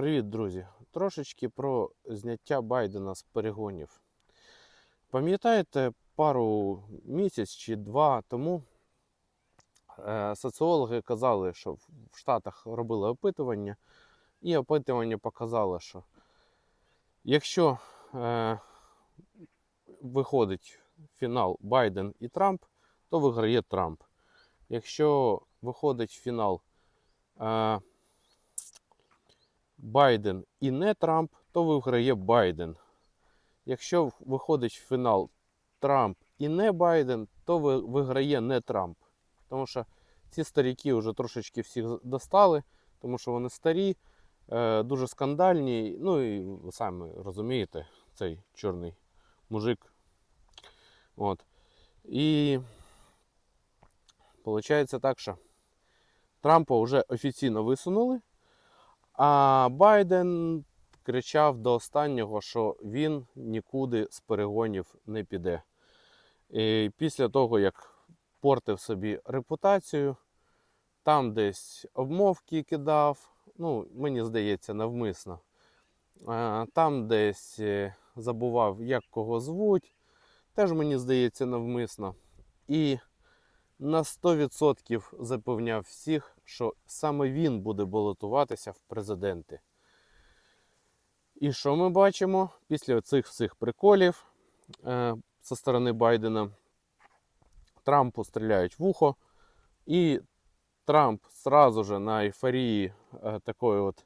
Привіт, друзі! Трошечки про зняття Байдена з перегонів. Пам'ятаєте, пару місяць чи два тому е, соціологи казали, що в Штатах робили опитування, і опитування показало, що якщо е, виходить фінал Байден і Трамп, то виграє Трамп. Якщо виходить фінал е, Байден і не Трамп, то виграє Байден. Якщо виходить в фінал Трамп і не Байден, то виграє не Трамп. Тому що ці старіки вже трошечки всіх достали, тому що вони старі, е, дуже скандальні. Ну і ви самі розумієте, цей чорний мужик. От. І виходить так, що Трампа вже офіційно висунули. А Байден кричав до останнього, що він нікуди з перегонів не піде. І після того, як портив собі репутацію, там десь обмовки кидав, ну, мені здається, навмисно. Там десь е, забував, як кого звуть, теж мені здається, навмисно. І на 100% запевняв всіх, що саме він буде балотуватися в президенти. І що ми бачимо після цих всіх приколів е, зі сторони Байдена? Трампу стріляють в ухо, і Трамп сразу же на ейфорії е, такої от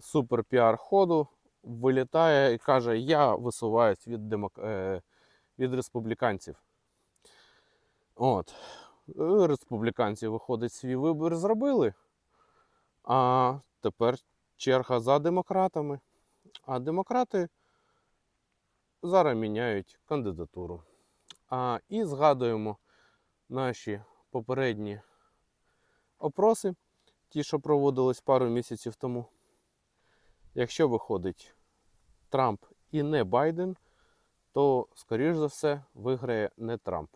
супер піар ходу вилітає і каже: Я висуваюсь від, демок... е, від республіканців. От. Е, Республіканці, виходить, свій вибір зробили. А тепер черга за демократами. А демократи зараз міняють кандидатуру. А, і згадуємо наші попередні опроси, ті, що проводились пару місяців тому. Якщо виходить Трамп і не Байден, то, скоріш за все, виграє не Трамп.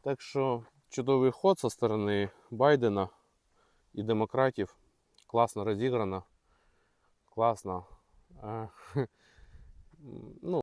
Так що чудовий ход зі сторони Байдена і демократів. Класно розіграно. Класно. Е, Ну,